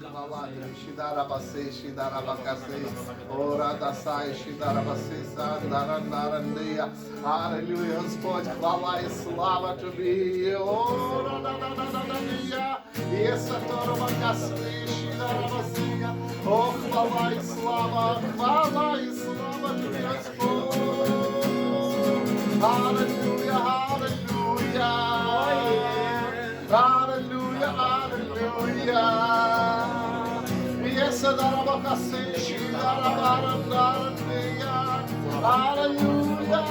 Malaki, Shidarabase, Shidarabakase, Oradasai, Shidarabase, Sandarandarandeia. Aleluia, pode falar e slava to be. Oradadadadeia, e essa torobacase, Shidarabaseia. Oh, falar e slava, falar e slava to be, Aleluia. Єса дарабакаси, шидарабарандарандия. Аллилуйя,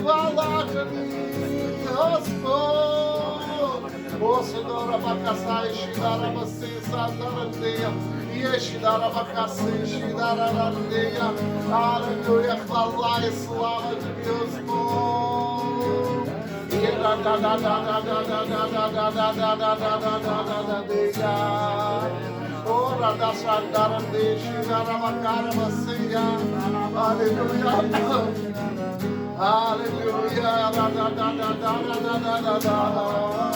хвала тобі, Господь. Осудора бакасай, шидарабаси, сандарандия. Є шидарабакаси, шидарарандия. Аллилуйя, хвала і слава тобі, Господь. Ora da sandara de shigara makara masiya. Hallelujah. Hallelujah. Da da da da da da da da da Ora da Sandarande, Shigarabakara Basinga. Aleluia. Aleluia. Da, da, da, da, da, da, da, da.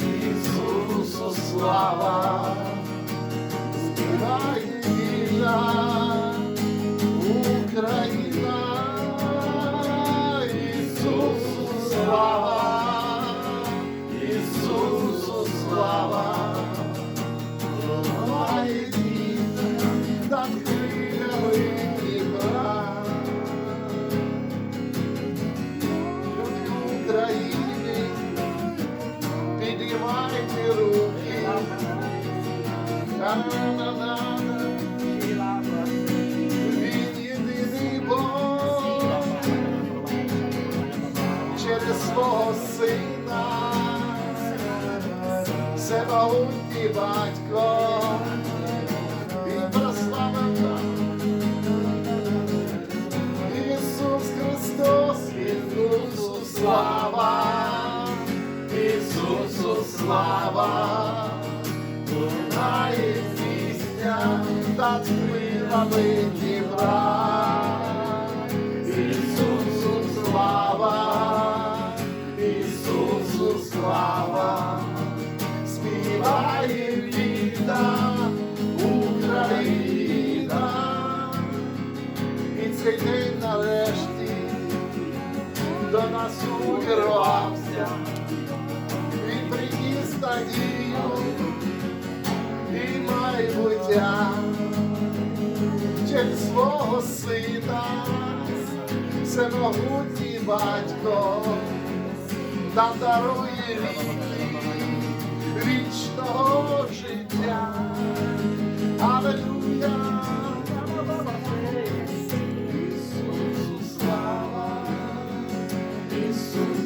Isusu slava. Ukraina. Ukraina. Jesus slava. Jesus slava. I. увірвався, він приніс надію і майбуття через свого сина, всемогутній батько, нам дарує ріки вічного життя. Аллилуйя! Jesus.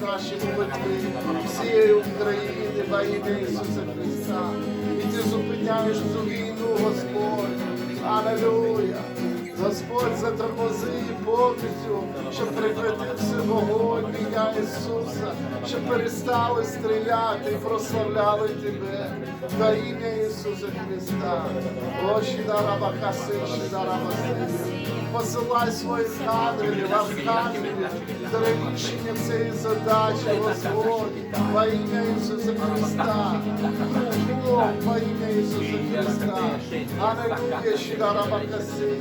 Наші молитви всієї України во ім'я Ісуса Христа. І ти зупиняєш цю війну, Господь. Аллилуйя. Господь затормози повністю, щоб прекратився вогонь ім'я Ісуса, щоб перестали стріляти і прославляли Тебе во ім'я Ісуса Христа. О, Шідараба Каси, Шідараба Посилай своїх ангелів, архангелів до рішення цієї задачі, Господь, во ім'я Ісуса Христа. Во ім'я Ісуса Христа. Аллилуйя, Шідараба Каси.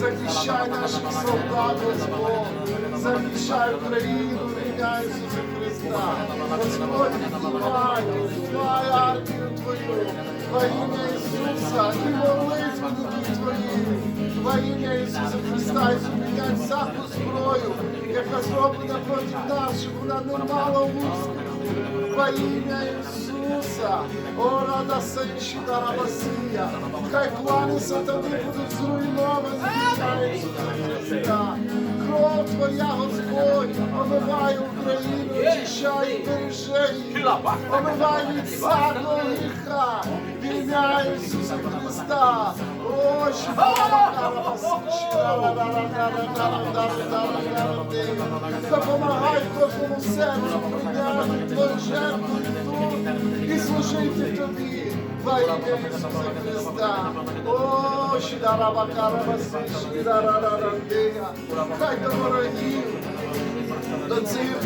Захищай наших солдат, Господь, захищай Україну, ім'я Ісуса Христа. Господь, піднімай, піднімай армію Твою, во ім'я Ісуса, і молитву духи Твої, во ім'я Ісуса Христа, і зупиняй всяку зброю, яка зроблена проти нас, щоб вона не мала успіху. Во ім'я Ісуса. О, рада сенші дарабасія. Хай плани сатани будуть зруйновані Ісуса Христа. Кров Твоя, Господь, омивай Україну, очищай і бережи її. Омивай від всякого гріха. В ім'я Ісуса Христа. О, Допомагай кожному серцю прийняти твою жертву тут і служити тобі. Во ім'я Ісуса Христа. О, Шідараба Карабаси, Шідарарарандея. Хай до ворогів, до цих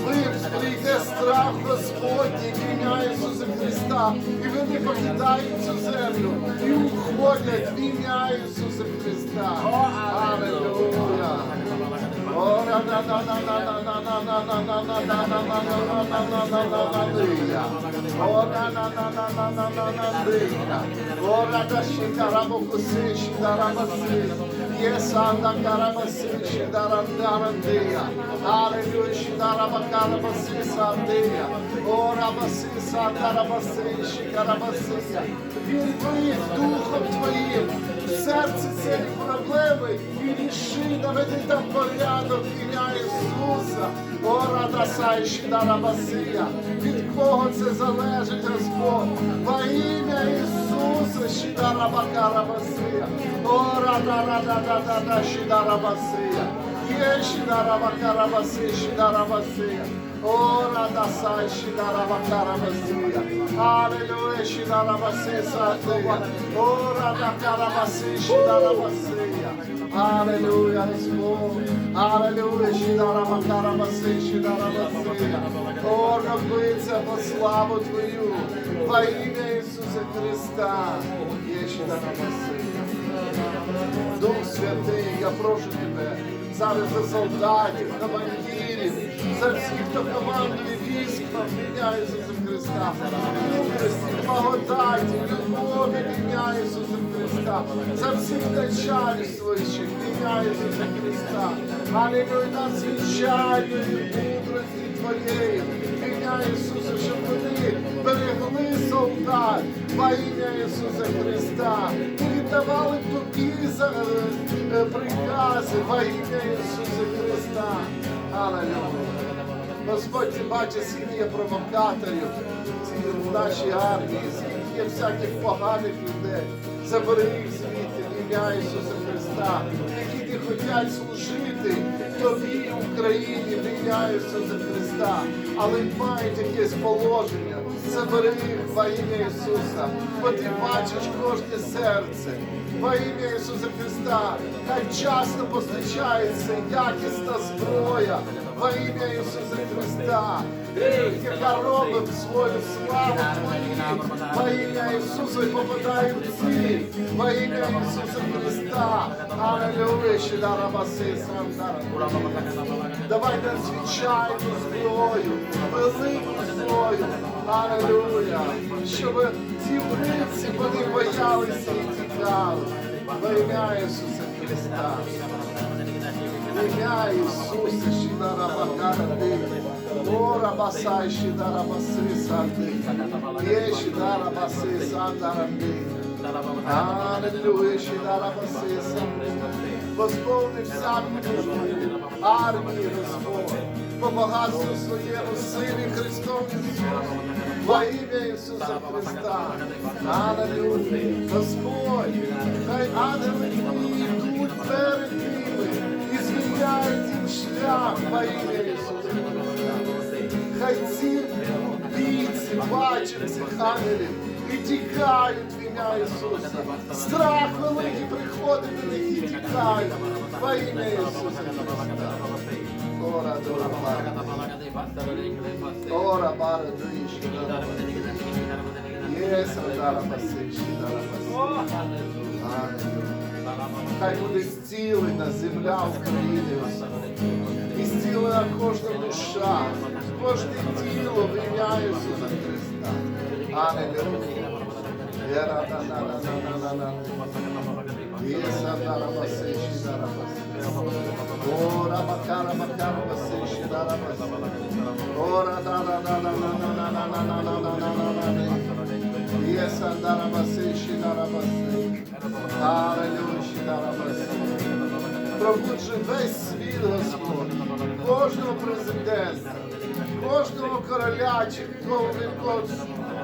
вбивств прийде страх Господній, ім'я Ісуса Христа. І вони покидають цю землю і уходять в ім'я Ісуса Христа. Аллилуйя. О, на на на на на Yes, anda karabasin shidarandarandeya. Hallelujah, shidarabakarabasin sandeya. Oh, rabasin sandarabasin shikarabasinya. Верь в Духом Твоим, сердце церкви avete intercambiato figlia Ісуса, ora da sai shidara basia, від кого це залежить Господь, во ім'я Ісуса shidara bakara basia, ora da da da da da da shidara basia, є shidara é bakara basia, shidara basia, ora da sai shidara bakara basia, aleluia shidara basia, ora da cara basia, shidara basia, karabasi shidarabasia. Aleluia, Господь. Aleluia, shidarabakarabaси, shidarabasia. О, робиться по славу Твою. Во ім'я Ісуса Христа. Є shidarabasi. Дух Святий, я прошу тебе зараз за солдатів, командирів, за всіх, хто командує військом, в ім'я Ісуса Христа, благодаті, любові, в ім'я Ісуса Христа, за всіх начальствуючих, в ім'я Ісуса Христа, Алілюй нас вінчальної мудрості Твоєї, в ім'я Ісуса, щоб вони берегли солдат, во ім'я Ісуса Христа, і віддавали тобі за е, прикази во ім'я Ісуса Христа. Аллилуйя. Господь, ти бачиш, скільки є провокаторів в нашій армії, скільки є всяких поганих людей. Забери їх звідти в ім'я Ісуса Христа, які не хочуть служити тобі, Україні, в ім'я Ісуса Христа, але мають якесь положення. Забери їх во ім'я Ісуса, бо ти бачиш кожне серце. Во ім'я Ісуса Христа, хай вчасно постачається якісна зброя. Во ім'я Ісуса Христа, яка робить свою славу Твою. Во ім'я Ісуса і попадає в. Во ім'я Ісуса Христа. Аллилуйя, Шидарабаси, Сандара. Давай надзвичайну зброю, велику зброю. Аллилуйя. Щоб ці вбивці вони боялися і тікали. Во ім'я Ісуса Христа. Regai susi shidarabakate. Ora basai shidarabasri sante. Ye shidarabasri santarande. Aleluia, shidarabasri sante. Господь сам армии Господь. Помогаться своему Сыне Христом Иисусом. Во имя Иисуса Христа. Аллилуйя. Господь, хай ангелы идут перед звільняють їм шлях во ім'я Ісуса. Хай ці бійці бачать цих ангелів в ім'я Ісуса. Страх великий приходить до них і во ім'я Ісуса Христа. Ора, дора, бара. Ора, бара, дуїшки, дора. Єс, дара, басишки, дара, басишки. Аллилуйя. Хай буде зцілена земля України, Господь. І зцілена кожна душа, кожне тіло в ім'я Ісуса Христа. Аллилуйя. Ера на на на на Пробуджи весь світ, Господь, кожного президента, кожного короля, чи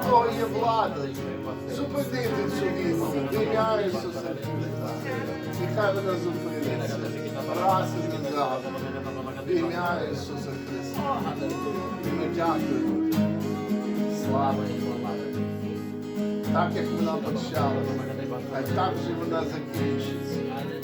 кого є владою. Зупинити цю війну, ім'я Ісуса Христа. Нехай вона зупиниться. Раз і назавжди. Ім'я Ісуса Христа. І ми дякуємо. Слава і вона. Так як вона почала, а так же вона закінчиться.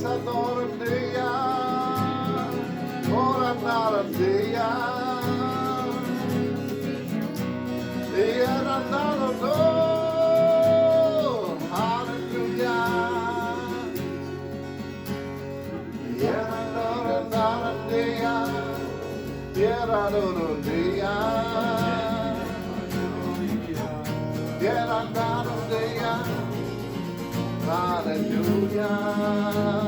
essa Doroteia, ora Narateia, e era Naradô, aleluia, e era Dora Narateia, e era Doroteia, e era Narateia, Hallelujah.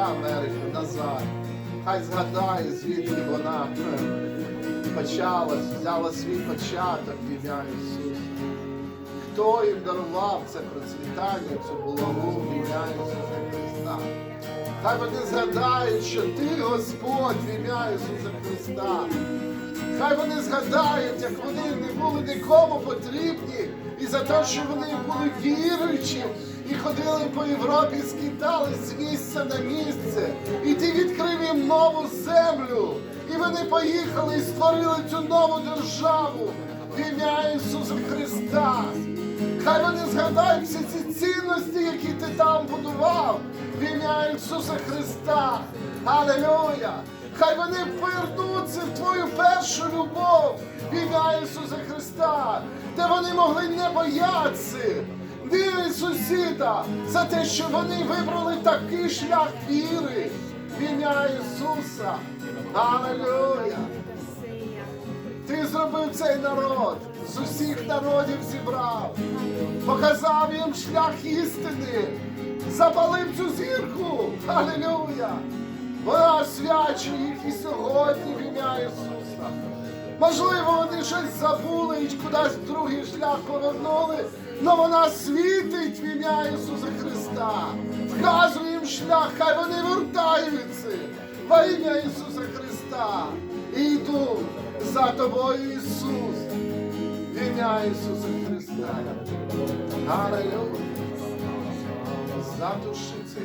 Господь. Назад. Хай згадає, звідки вона е, почалась, взяла свій початок в ім'я Ісуса. Хто їм дарував це процвітання, цю благу ім'я Ісуса Христа. Хай вони згадають, що ти Господь в ім'я Ісуса Христа. Хай вони згадають, як вони не були нікому потрібні, і за те, що вони були віруючі і ходили по Європі, скидались з місця на місце. І ти відкрив їм нову землю. І вони поїхали і створили цю нову державу в ім'я Ісуса Христа. Хай вони згадають всі ці цінності, які ти там будував в ім'я Ісуса Христа. Алелуя! Хай вони повернуться в твою першу любов в ім'я Ісуса Христа, де вони могли не боятися. Віри сусіда за те, що вони вибрали такий шлях віри в ім'я Ісуса. Алелуя! Ти зробив цей народ, з усіх народів зібрав, показав їм шлях істини, запалив цю зірку. Алілюя! Вона освячує їх і сьогодні в ім'я Ісуса. Можливо, вони щось забули і кудись другий шлях повернули, але вона світить в ім'я Ісуса Христа. Вказує їм шлях, хай вони вертаються во ім'я Ісуса Христа. І йдуть за тобою, Ісус, в ім'я Ісуса Христа. Аллилуйя. Задуши цей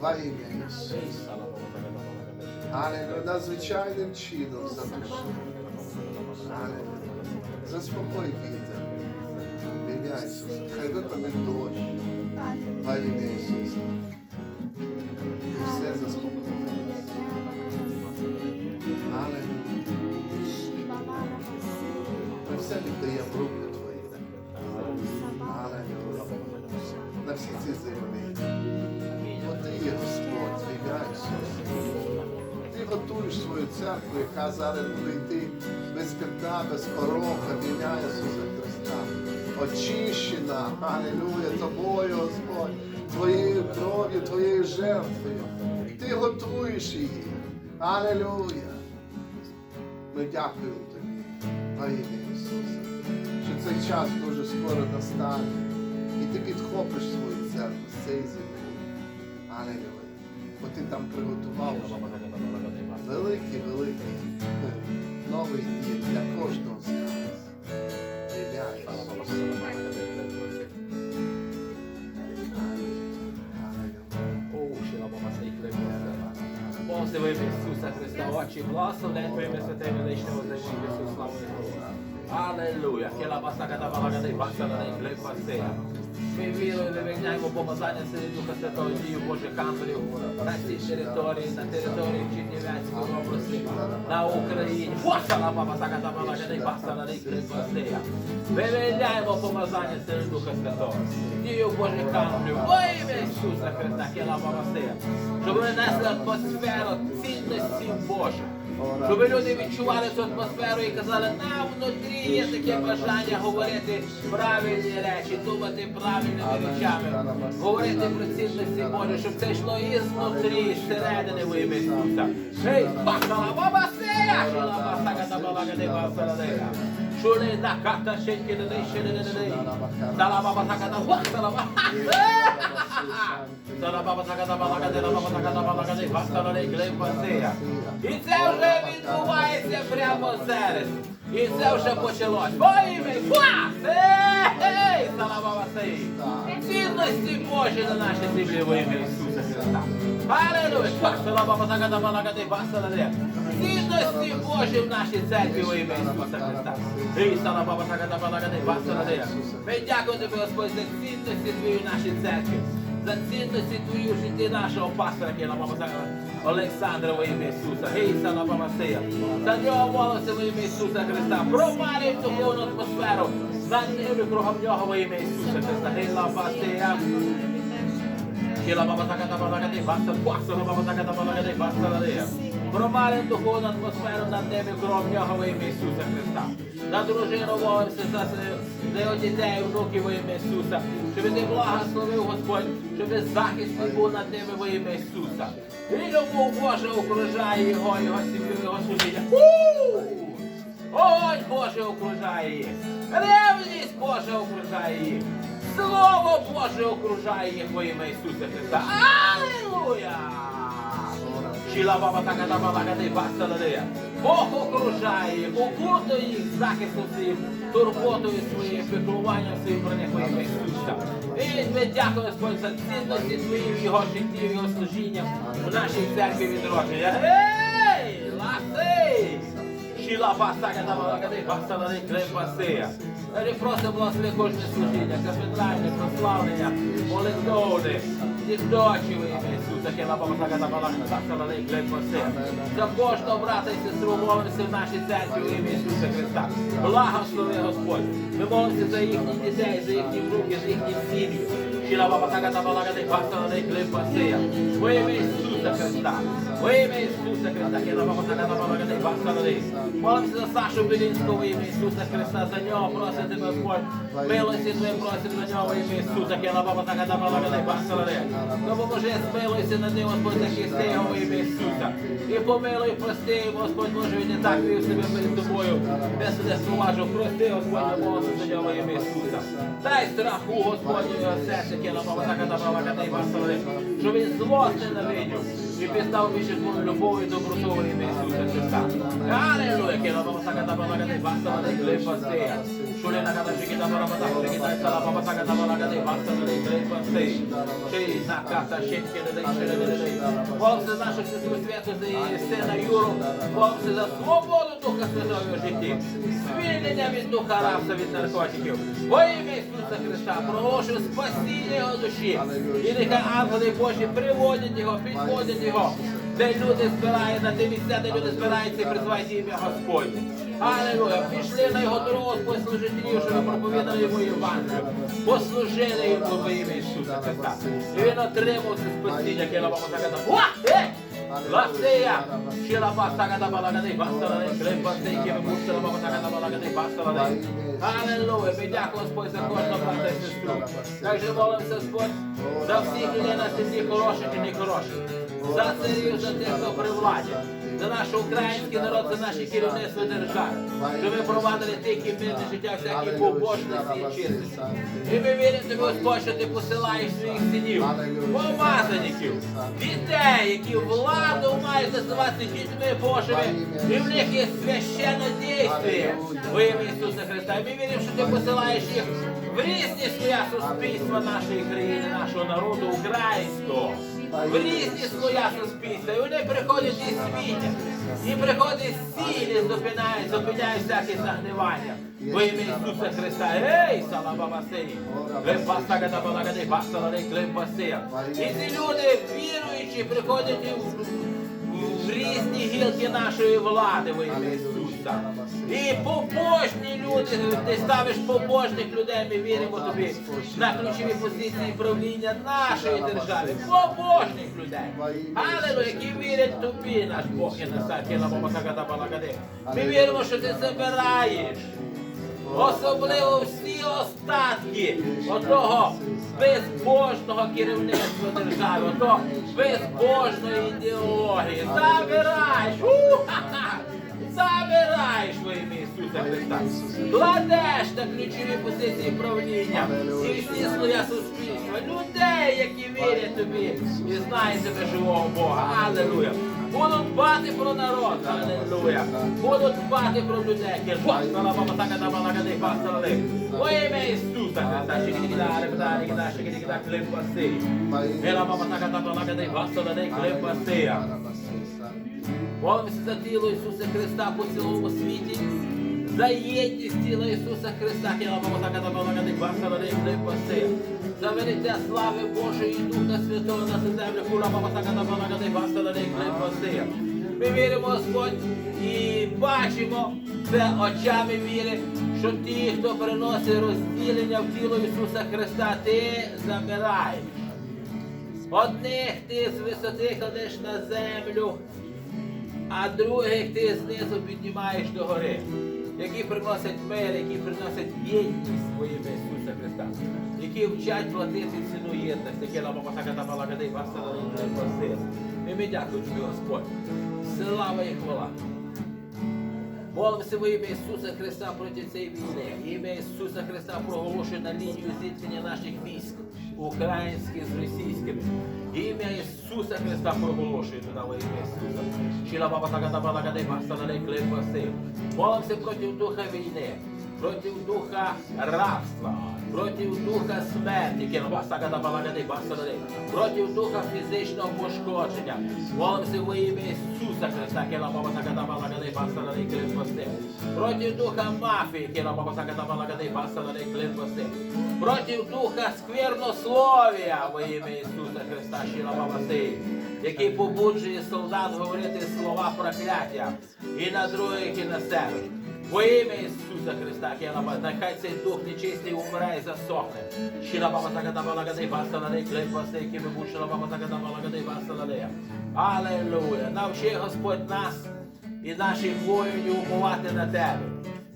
во ім'я Ісуса. Аллилуйя. Надзвичайним чином задуши. Аллилуйя. Заспокой вітер. Ім'я Ісуса. Хай випаде дощ. Во ім'я Ісуса. І все заспокоїться. Аллилуйя. віддаємо в руки Твої. Аллилуйя. На всі ці землі. Бо Ти є Господь, ім'я Ісуса. Ти готуєш свою церкву, яка зараз буде йти без п'ятна, без порока, ім'я Ісуса Христа. Очищена, алілуя, тобою, Господь, твоєю кров'ю, твоєю жертвою. Ти готуєш її. Алілуя. Ми дякуємо тобі, во ім'я Ісуса, що цей час дуже скоро настане. І ти підхопиш свою церкву з цієї землі. Алілуя. Бо ти там приготував великий, великий новий дім для кожного з нас. Ім'я Ісуса. Во ім'я Ісуса Христа, очі благословляй Твоїми святе величними означеннями Ісус, славу Богу. Аллилуйя. Хіла басака та балага та й басана та й клепа сея. Ми вірою вивільняємо помазання серед Духа Святого дію Божих ангелів на цій території, на території Чернівецької області, на Україні. Босана баба сака та балага та й басана та й клепа сея. Вивільняємо помазання серед Духа Святого. Дію Божих ангелів. Во ім'я Ісуса Христа, хіла баба сея. Щоб вони несли атмосферу цінності Божих. Щоб люди відчували цю атмосферу і казали, нам внутрі є таке бажання говорити правильні речі, думати правильними речами, говорити про цінності Божі, щоб це йшло і знутрі, зсередини середини во ім'я Ісуса. Ей, бахала баба сея! Шила басака та балага де басарадея. Шули на ката шеньки не дей, ще не не дей. Сала баба сака та вахтала баба. Сала баба сака та балага де баба сака та балага де басарадея, клепа сея. І це вже відбувається прямо зараз. І це вже почалось. Во ім'я Клас! Ей! Слава Василь! Цінності Божі на нашій землі во ім'я Ісуса Христа. Аллилуйя! Клас! Слава Бога, та балага, ти басале. Цінності Божі в нашій церкві во ім'я Ісуса Христа. Ей, слава Бога, та балага, ти басале. Ми дякуємо тобі, Господь, за цінності твої в нашій церкві. За цінності твої в житті нашого пастора, який нам Олександра во ім'я Ісуса. Гей, слава Масея. За нього молимося во ім'я Ісуса Христа. Промалюй духовну атмосферу. За ними кругом нього во ім'я Ісуса Христа. Гей, слава Масея. Кіла баба така та баба кати баста, баста баба така та баба кати Промалюй духовну атмосферу над ними кругом нього во ім'я Ісуса Христа. За дружину молимося, за, за його дітей, внуків во ім'я Ісуса. Щоб ти благословив Господь, щоб захист був над ними во ім'я Ісуса. І любов Божа окружає його, його сім'ю, його. У! Огонь Боже окружає їх. Ревність Божа окружає їх. Слово Боже окружає їх во ім'я Ісуса Христа. Аллилуйя! Шіла баба така та баба кати. Бог окружає окутує їх захистом своїм, турботою своєю, піклуванням своїм про них Ісуса. І ми дякуємо Господь за цінності твої в його житті, в його служіння в нашій церкві відродження. Ей! Ласей! Шіла басака та балакати, басала не клепасея. Далі просимо благослови кожне служіння, кафедральне, прославлення, молитовне, дідочі в ім'я Ісуса, кела басака та балакати, басала не клепасея. За кожного брата і сестру молимося в нашій церкві в ім'я Ісуса Христа. Благослови Господь. Ми молимося за їхніх дітей, за їхні внуки, за їхні сім'ї. Шіла басака та балакати, басала не клепасея. Во ім'я Ісуса Христа. Во ім'я Ісуса Христа, басака та балакати, басала не Молимося за Сашу Білінського в ім'я Ісуса Христа, за нього просить тебе, Господь. Милості Твоє просить за нього в ім'я Ісуса, кела баба така та баба кадай басале. Допоможи, смилуйся над ним, Господь, захисти його в ім'я Ісуса. І помилуй, прости Господь, може він не так вів себе перед тобою. Без не споважив, прости, Господь, молимося за нього в ім'я Ісуса. Дай страху, Господь, його серце, така та баба кадай басале. Щоб він злость ненавидів. І пістав більше твою любов і доброту в ім'я Ісуса Христа. Аллилуйя, кела баба така та баба кадай басале, клепастея. Молимося за нашу святу, за сина Юру. Молимося за свободу Духа Святого в житті. Звільнення від духа рабства, від наркотиків. Во ім'я Ісуса Христа проголошую спасіння його душі. І нехай ангели Божі приводять його, підводять його. Де люди збираються, на ті місця, де люди збираються і призивають ім'я Господнє. Аллилуйя. Пішли на його дорогу, Господь служителів, щоб проповідали йому Євангелію. Послужили йому во ім'я Ісуса Христа. І він отримав це спасіння, яке на бабу заката. Уа! Е! Ласея! Щила басагата балагади, басалади, клеп басейки, ми мусили бабу заката балагади, басалади. Аллилуйя. Ми дякуємо, Господь, за кожного брата і сестру. Так же молимося, Господь, за всіх людей на землі хороших і нехороших. За царів, за тих, хто при владі. За наш український народ, за наші керівництво держави. Щоб ми провадили тільки мирне життя, всякі побожності і чесності. І ми віримо тобі, Господь, що ти посилаєш своїх синів, помазаників, дітей, які владу мають називати дітьми Божими, і в них є священне дійство во Ісуса Христа. І ми віримо, що ти посилаєш їх в різні слоя суспільства нашої країни, нашого народу українського. В різні слоя суспільства. І вони приходять і світять. І приходять сілі, зупиняють, зупиняють всяке загнивання. Во ім'я Ісуса Христа. Ей, салаба Масеї. Лепасагада балагади, басалади, клепасея. І ці люди, віруючі, приходять в в різні гілки нашої влади во ім'я Ісуса. І побожні люди, ти ставиш побожних людей, ми віримо тобі на ключові позиції правління нашої держави. Побожних людей. Аллилуйя, які вірять тобі, наш Бог і на Балагади. Ми віримо, що ти забираєш. Особливо всі остатки отого безбожного керівництва держави, отого безбожної ідеології. Забираєш! Забираєш во ім'я Ісуса Христа. Кладеш на ключові позиції правління і всі слоя суспільства. Людей, які вірять тобі і знають тебе живого Бога. Аллилуйя. Будуть дбати про народ, аллилуйя. Будуть дбати про людей. Во ім'я Ісуса Христа. Шикидикида, ребда, шикидикида, клепаси. Ела баба така та балагади, пастали, клепасия. Молимося за тіло Ісуса Христа по цілому світі. За єдність тіла Ісуса Христа, тіла паси. За велиття слави Божої і Духа Святого на землю, кура паси. Ми віримо, Господь, і бачимо це очами віри, що ті, хто приносить розділення в тіло Ісуса Христа, ти забираєш. Одних ти з висоти кладеш на землю, а других ти знизу піднімаєш до гори, які приносять мир, які приносять єдність во ім'я Ісуса Христа, які вчать платити ціну єдності, які нам та басила не просив. І ми дякуємо тобі, Господь. Слава і хвала. Молимося во ім'я Ісуса Христа проти цієї війни. Ім'я Ісуса Христа проголошує на лінію зіткнення наших військ, українських з російськими. Ісуса Христа проголошує туди во ім'я Ісуса. Щіла баба така та бала гадай, баса на клепаси. Молимося проти духа війни, проти духа рабства, проти духа смерті, кіно баса та бала гадай, баса на проти духа фізичного пошкодження. Молимося во ім'я Ісуса Христа, кіно баба така та бала гадай, баса на клепаси. Проти духа мафії, кіно баба така та бала гадай, баса на клепаси. Проти духа сквернословія во ім'я Ісуса Христа, щіла баба який побуджує солдат говорити слова прокляття і на других, і на себе. Во ім'я Ісуса Христа, кіла нехай цей дух нечистий умре і засохне. Щіла баба така та бала гадай, баса на клепаси, які вибучила баба така та бала гадай, баса на Аллилуйя. Навчи Господь нас і наших воїнів умувати на тебе.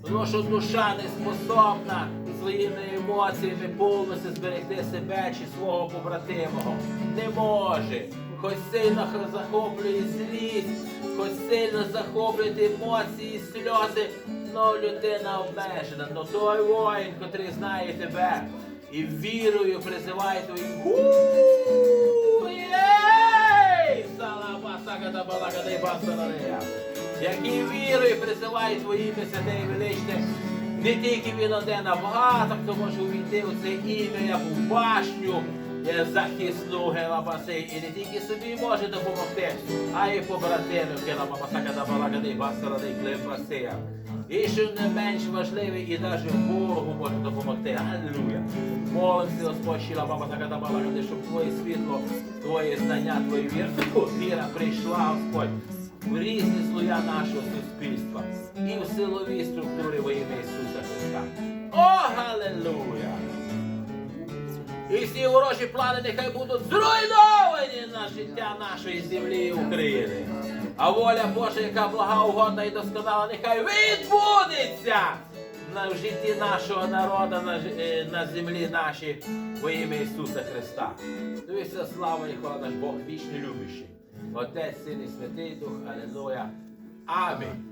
Тому що душа не способна своїми емоціями повністю зберегти себе чи свого побратимого. Не може. Хоч сильно захоплює злість, хоч сильно захоплює емоції, сльози, но людина обмежена. Но той воїн, котрий знає тебе і вірою призиває твої. Які вірою призиває твої святе і величне. Не тільки він один, а багато хто може увійти у це ім'я, у башню захисну гелабаси. І не тільки собі може допомогти, а й побратимам гелабасака да балагада і басалада і що не менш важливий, і навіть ворогу може допомогти. Аллилуйя. Молимося, Господь, щіла баба така та балагати, щоб Твоє світло, Твоє знання, Твоє віра, віра прийшла, Господь. в різні слоя нашого суспільства і в силовій структурі во ім'я Ісуса Христа. О, Галилуя! І всі ворожі плани нехай будуть зруйновані на життя нашої землі і України. А воля Божа, яка блага, угодна і досконала, нехай відбудеться в житті нашого народу, на, е, на землі нашій во ім'я Ісуса Христа. Дивися, слава і хвала наш Бог вічний любящий. Отець, Син і Святий Дух, Аллилуйя. Амінь.